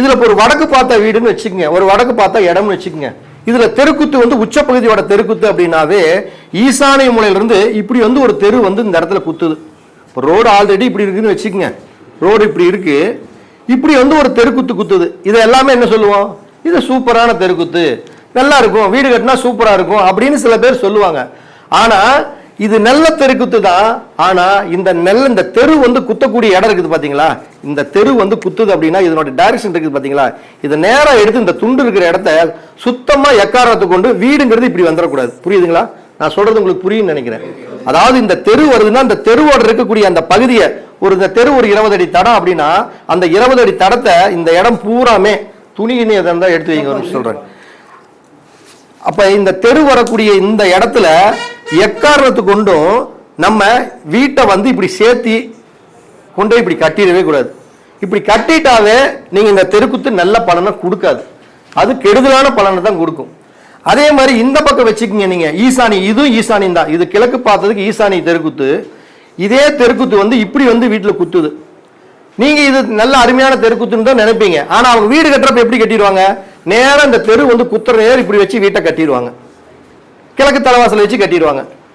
இதில் இப்போ ஒரு வடக்கு பார்த்தா வீடுன்னு வச்சுக்கோங்க. ஒரு வடக்கு பார்த்தா இடம்னு வச்சுக்கோங்க. இதில் தெருக்குத்து வந்து உச்சப்பகுதியோட தெருக்குத்து அப்படின்னாவே ஈசானிய மூலையிலிருந்து இப்படி வந்து ஒரு தெரு வந்து இந்த இடத்துல குத்துது. இப்போ ரோடு ஆல்ரெடி இப்படி இருக்குன்னு வச்சுக்கோங்க. ரோடு இப்படி இருக்கு. இப்படி வந்து ஒரு தெருக்குத்து குத்துது. இதை எல்லாமே என்ன சொல்லுவோம்? இது சூப்பரான தெருக்குத்து. நல்லா இருக்கும். வீடு கட்டினா சூப்பராக இருக்கும் அப்படின்னு சில பேர் சொல்லுவாங்க. ஆனால் இது நெல்ல தெருக்குத்து தான். ஆனா இந்த நெல் இந்த தெரு வந்து குத்தக்கூடிய இடம் இருக்குது பாத்தீங்களா? இந்த தெரு வந்து குத்துது அப்படின்னா இதனோட டைரக்ஷன் இருக்குது பாத்தீங்களா? இதை நேரம் எடுத்து இந்த துண்டு இருக்கிற இடத்த சுத்தமா எக்காரத்தை கொண்டு வீடுங்கிறது இப்படி வந்துடக்கூடாது. புரியுதுங்களா? நான் சொல்றது உங்களுக்கு புரியும்னு நினைக்கிறேன். அதாவது இந்த தெரு வருதுன்னா இந்த தெருவோட இருக்கக்கூடிய அந்த பகுதியை ஒரு இந்த தெரு ஒரு இருபது அடி தடம் அப்படின்னா அந்த இருபது அடி தடத்தை இந்த இடம் பூராமே துணி எதாக எதை எடுத்து வைங்க சொல்கிறேன் அப்போ சொல்றேன். அப்ப இந்த தெரு வரக்கூடிய இந்த இடத்துல எக்காரணத்து கொண்டும் நம்ம வீட்டை வந்து இப்படி சேர்த்தி கொண்டு இப்படி கட்டிடவே கூடாது. இப்படி கட்டிட்டாவே நீங்கள் இந்த தெருக்குத்து நல்ல பலனை கொடுக்காது. அது கெடுதலான பலனை தான் கொடுக்கும். அதே மாதிரி இந்த பக்கம் வச்சுக்கிங்க நீங்கள் ஈசானி இதுவும் ஈசானி தான். இது கிழக்கு பார்த்ததுக்கு ஈசானி தெருக்குத்து. இதே தெருக்குத்து வந்து இப்படி வந்து வீட்டில் குத்துது. நீங்கள் இது நல்ல அருமையான தெருக்குத்துன்னு தான் நினைப்பீங்க. ஆனால் அவங்க வீடு கட்டுறப்ப எப்படி கட்டிடுவாங்க? நேராக இந்த தெரு வந்து குத்துற நேரம் இப்படி வச்சு வீட்டை கட்டிடுவாங்க. கிழக்கு தலைவாசல் வச்சு கட்டிடுவாங்க.